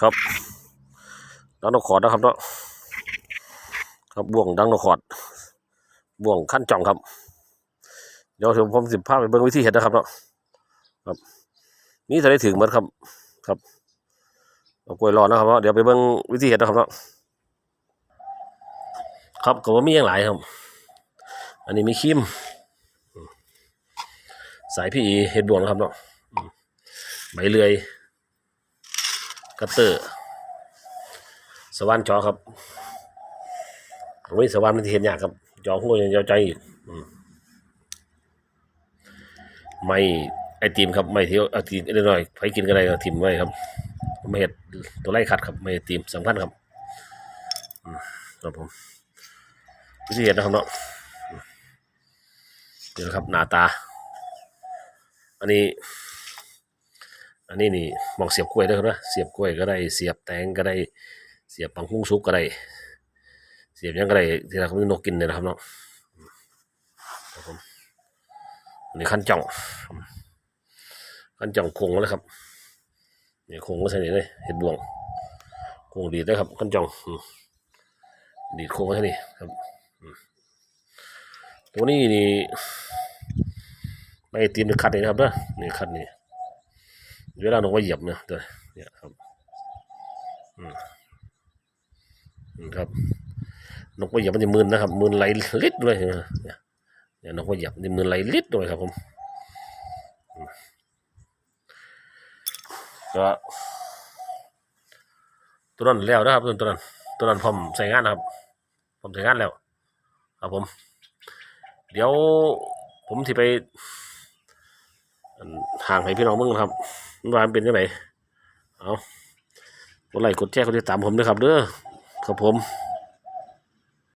ครับดังนกขอดนะครับเนาะครับบ่วงดังนกขอดบ่วงขั้นจ่องครับ เดี๋ยวผมสิพาพไปเบิ่งวิธีเห็ดนะครับเนาะครับ นี่จะได้ถึงหมดครับ ครับเอากล้วยรอนะครับเนาะเดี๋ยวไปเบิ่งวิธีเห็ดนะครับเนาะครับก็ว่ามีอย่างหลายครับ อันนี้มีครีมสายพี่เห็ดบ่วงนะครับเนาะอืมใบเลื่อย กัตเตอร์ สว่านจอครับตรงนี้สว่านมันที่เห็นยากครับ จอหัวยังยาวใจอีกไม่ไอติมครับไม่เที่เอติมเล็กน้อยไปกินกันได้ก็ทิมไว้ครับไม่เห็ดตัวไล่ขัดครับไม่เห็ดติมสำคัญครับครับผมวิธีเห็ดนะครับเนาะอืมนี่นะครับหน้าตา อันนี้ อันนี้นี่มองเสียบกล้วยได้ครับนะเสียบกล้วยก็ได้ เสียบแตงก็ได้ เสียบปังคุ้งซุกก็ได้ เสียบยังก็ได้ที่เราเขามีนกกินเนี่ยนะครับเนาะครับผมอันนี้ขั้นจ่องขั้นจ่องคงแล้วครับนี่คงก็ใช่นี่เลยเห็ดบวงคงดีดได้ครับขั้นจ่องดีดโคงก็ใช่นี่ครับตัวนี้นี่ไม่ตีนคัดนี่นะครับนะนี่คัดนี่ เวลาลงไปเหยียบเนี่ยตัวเนี่ยครับอืมครับนกว่าเหยียบมันจะมืนนะครับมืนไหลลิดเลยเนี่ยเนี่ยนกว่าเหยียบมันจะมืนไหลลิดเลยครับผมก็ตัวนั้นแล้วนะครับตัวนั้นตัวนั้นผมใส่งานนะครับ ผมใส่งานแล้ว ครับผม เดี๋ยวผมที่ไป ห่างให้พี่น้องมึงนะครับว่านเป็นยังไงเอากดไลค์กดแชร์กดติดตามผมด้วยครับเด้อครับผม